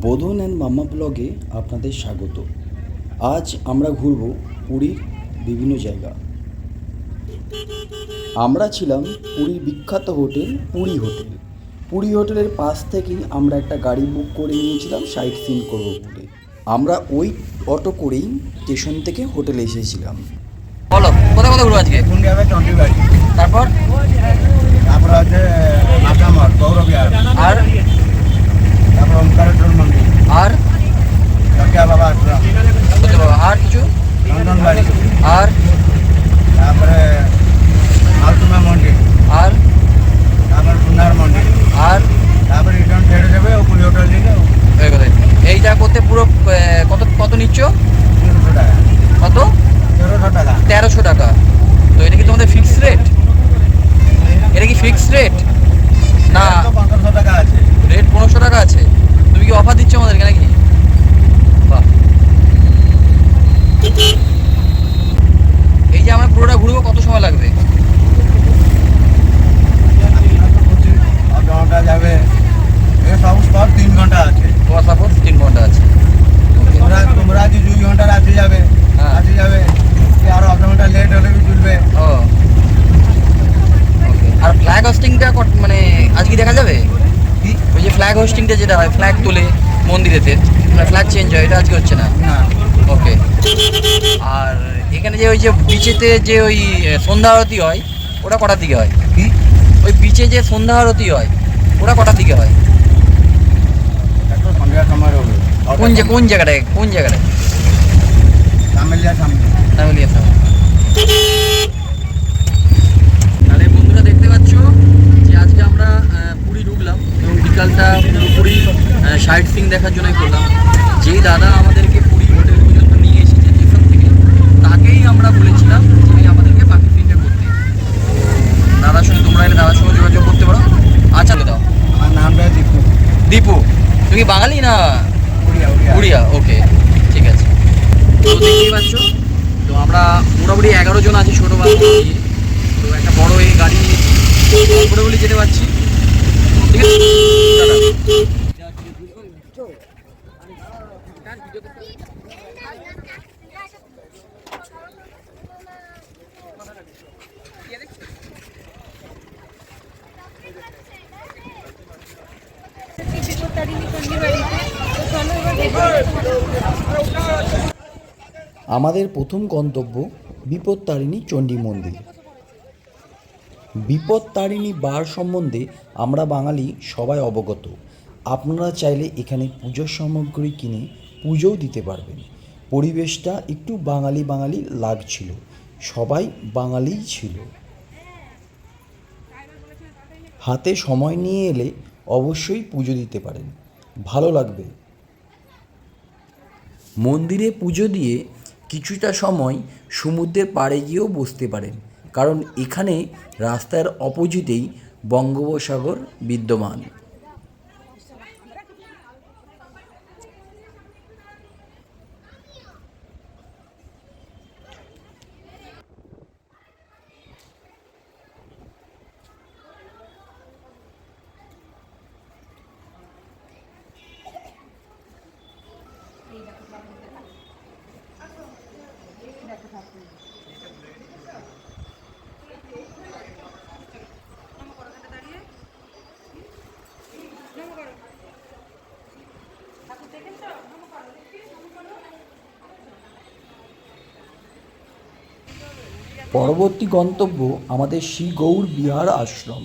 বোধন অ্যান্ড মাম্মা ব্লগে আপনাদের স্বাগত। আজ আমরা ঘুরব পুরীর বিভিন্ন জায়গা। আমরা ছিলাম পুরীর বিখ্যাত হোটেল পুরী হোটেল। পুরী হোটেলের পাশ থেকেই আমরা একটা গাড়ি বুক করে নিয়েছিলাম সাইট সিন করব বলে। আমরা ওই অটো করেই স্টেশন থেকে হোটেলে এসেছিলাম। বলো কোথায় কোথায় ঘুরবো আজকে? তারপর? তারপরে আছে আর? তারপর মন্দির আর? বাবা আশ্রম বাবা? আর কিছু? নন্দনবাড়ি আর? তারপরে আলতুমা মন্দির আর? তারপরে মন্দির আর? তারপরে রিটার্ন ছেড়ে দেবে উপরি হোটেল দিলে এইটা করতে পুরো কত কত নিচ্ছ? তেরোশো টাকা কত? তেরোশো টাকা। তেরোশো টাকা তো এটা কি তোমাদের ফিক্সড রেট এটা কি ফিক্সড রেট না। পনেরোশো টাকা আছে। রেট পনেরোশো টাকা আছে। তুমি কি অফার দিচ্ছ আমাদেরকে নাকি? বাহ। এই যে আমরা পুরোটা ঘুরবো কত সময় লাগবে? ঘণ্টা যাবে। সব তিন ঘণ্টা আছে। তোমার তিন ঘণ্টা আছে। তোমরা তোমরা যে দুই ঘণ্টা যাবে। হ্যাঁ। যাবে। আরও ঘণ্টা লেট হলে বি চলবে ও। আর ফ্ল্যাগ হোস্টিংটা মানে আজকে দেখা যাবে? ফ্ল্যাগ হোস্টিংটা যেটা হয় ফ্ল্যাগ তোলে মন্দিরেতে ফ্ল্যাগ চেঞ্জ হয় এটা আজকে হচ্ছে না? ওকে আর এখানে যে ওই যে বিচেতে যে ওই সন্ধ্যা আরতি হয় ওটা কটার দিকে হয়? কি? ওই বিচে যে সন্ধ্যা আরতি হয় ওটা কটার দিকে হয়? কোন কোন জায়গাটায় কোন জায়গাটায়? তামিলিয়া সামনে। তাহলে এসব তাহলে বন্ধুরা দেখতে পাচ্ছ যে আজকে আমরা আহ, পুরী ঢুকলাম এবং বিকালটা পুরোপুরি সাইট সিং দেখার জন্যই করলাম। যেই দাদা আমাদেরকে পুরী হোটেল পর্যন্ত নিয়ে এসেছে যেখান থেকে তাকেই আমরা বলেছিলাম যে আমাদেরকে বাকি সিনটা করতে। দাদার সঙ্গে তোমরা এলে দাদার সঙ্গে যোগাযোগ করতে পারো। আচ্ছা দাও। আমার নামটা দীপু। দীপু তুমি বাঙালি না? উড়িয়া ওকে ঠিক আছে। তো দেখতেই পাচ্ছ তো আমরা মোটামুটি এগারো জন আছি ছোটো নিয়ে। তো একটা বড় এই গাড়ি কমফোর্টেবলি যেতে পারছি। ঠিক আছে? আমাদের প্রথম গন্তব্য বিপত্তারিণী চণ্ডী মন্দির। বিপত্তারিণী বার সম্বন্ধে আমরা বাঙালি সবাই অবগত। আপনারা চাইলে এখানে পুজোর সামগ্রী কিনে পুজোও দিতে পারবেন। পরিবেশটা একটু বাঙালি বাঙালি লাগছিল। সবাই বাঙালিই ছিল। হাতে সময় নিয়ে এলে অবশ্যই পুজো দিতে পারেন। ভালো লাগবে। মন্দিরে পুজো দিয়ে কিছুটা সময় সমুদ্রের পাড়ে গিয়েও বসতে পারেন। কারণ এখানে রাস্তার অপোজিটেই বঙ্গোপসাগর বিদ্যমান। পরবর্তী গন্তব্য আমাদের শ্রী গৌর বিহার আশ্রম।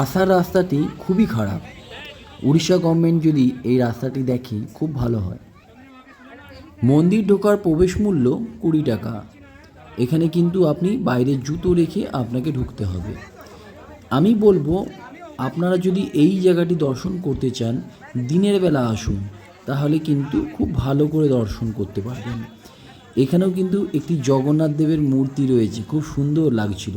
আসার রাস্তাটি খুবই খারাপ। উড়িষ্যা গভর্নমেন্ট যদি এই রাস্তাটি দেখে, খুব ভালো হয়। মন্দির ঢোকার প্রবেশ মূল্য কুড়ি টাকা। এখানে কিন্তু আপনি বাইরে জুতো রেখে আপনাকে ঢুকতে হবে। আমি বলব, আপনারা যদি এই জায়গাটি দর্শন করতে চান, দিনের বেলা আসুন, তাহলে কিন্তু খুব ভালো করে দর্শন করতে পারবেন। এখানেও কিন্তু একটি জগন্নাথ দেবের মূর্তি রয়েছে, খুব সুন্দর লাগছিল।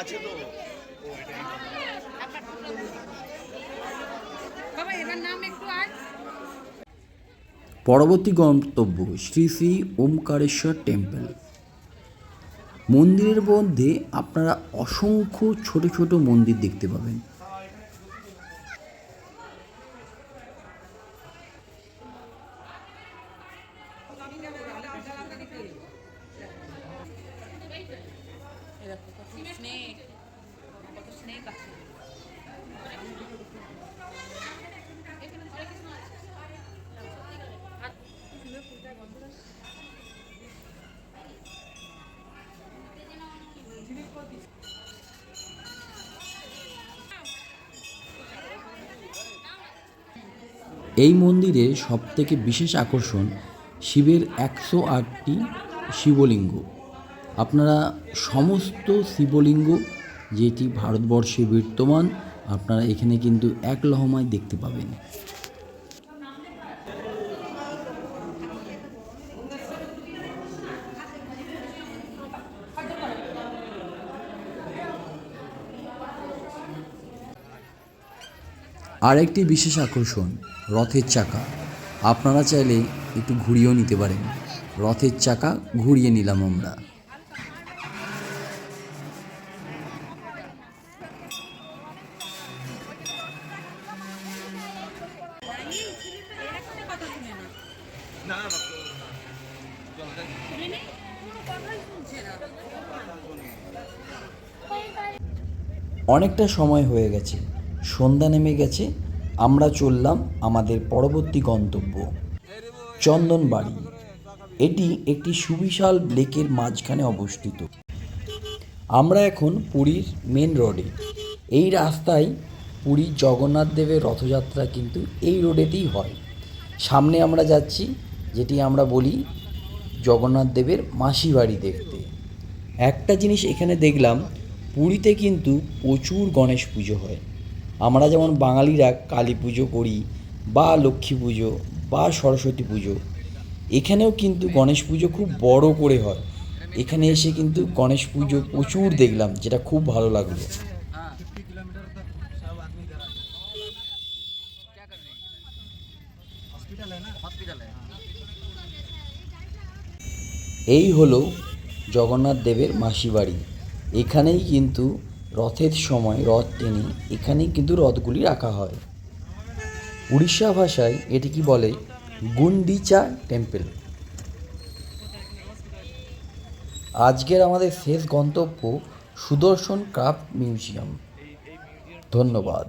আছে তো। বাবা এবার নাম একটু আয় পরবর্তী গন্তব্য শ্রী শ্রী ওমকারেশ্বর টেম্পল। মন্দিরের মধ্যে আপনারা অসংখ্য ছোট ছোট মন্দির দেখতে পাবেন। স্নেক কত স্নেক আছে এই মন্দিরে সবথেকে বিশেষ আকর্ষণ শিবের একশো আটটি শিবলিঙ্গ। আপনারা সমস্ত শিবলিঙ্গ যেটি ভারতবর্ষে বিদ্যমান, আপনারা এখানে কিন্তু এক লহমায় দেখতে পাবেন। আরেকটি বিশেষ আকর্ষণ, রথের চাকা। আপনারা চাইলে একটু ঘুরিয়েও নিতে পারেন। রথের চাকা ঘুরিয়ে নিলাম আমরা। অনেকটা সময় হয়ে গেছে। সন্ধ্যা নেমে গেছে। আমরা চললাম আমাদের পরবর্তী গন্তব্য, চন্দনবাড়ি। এটি একটি সুবিশাল লেকের মাঝখানে অবস্থিত। আমরা এখন পুরীর মেন রোডে এই রাস্তায় পুরীর জগন্নাথ দেবের রথযাত্রা কিন্তু এই রোডেতেই হয়। সামনে আমরা যাচ্ছি, যেটি আমরা বলি জগন্নাথ দেবের মাসি বাড়ি দেখতে। একটা জিনিস এখানে দেখলাম পুরীতে কিন্তু প্রচুর গণেশ পুজো হয়। আমরা যেমন বাঙালিরা কালী পুজো করি বা লক্ষ্মী পুজো বা সরস্বতী পুজো, এখানেও কিন্তু গণেশ পুজো খুব বড় করে হয়। এখানে এসে কিন্তু গণেশ পুজো প্রচুর দেখলাম, যেটা খুব ভালো লাগল। এই হলো জগন্নাথ দেবের মাসি বাড়ি। এখানেই কিন্তু রথের সময়, রথ টেনে এখানেই কিন্তু রথগুলি রাখা হয়। উড়িষ্যা ভাষায় এটি কি বলে গুন্ডিচা টেম্পেল। আজকের আমাদের শেষ গন্তব্য সুদর্শন ক্রাফট মিউজিয়াম। ধন্যবাদ।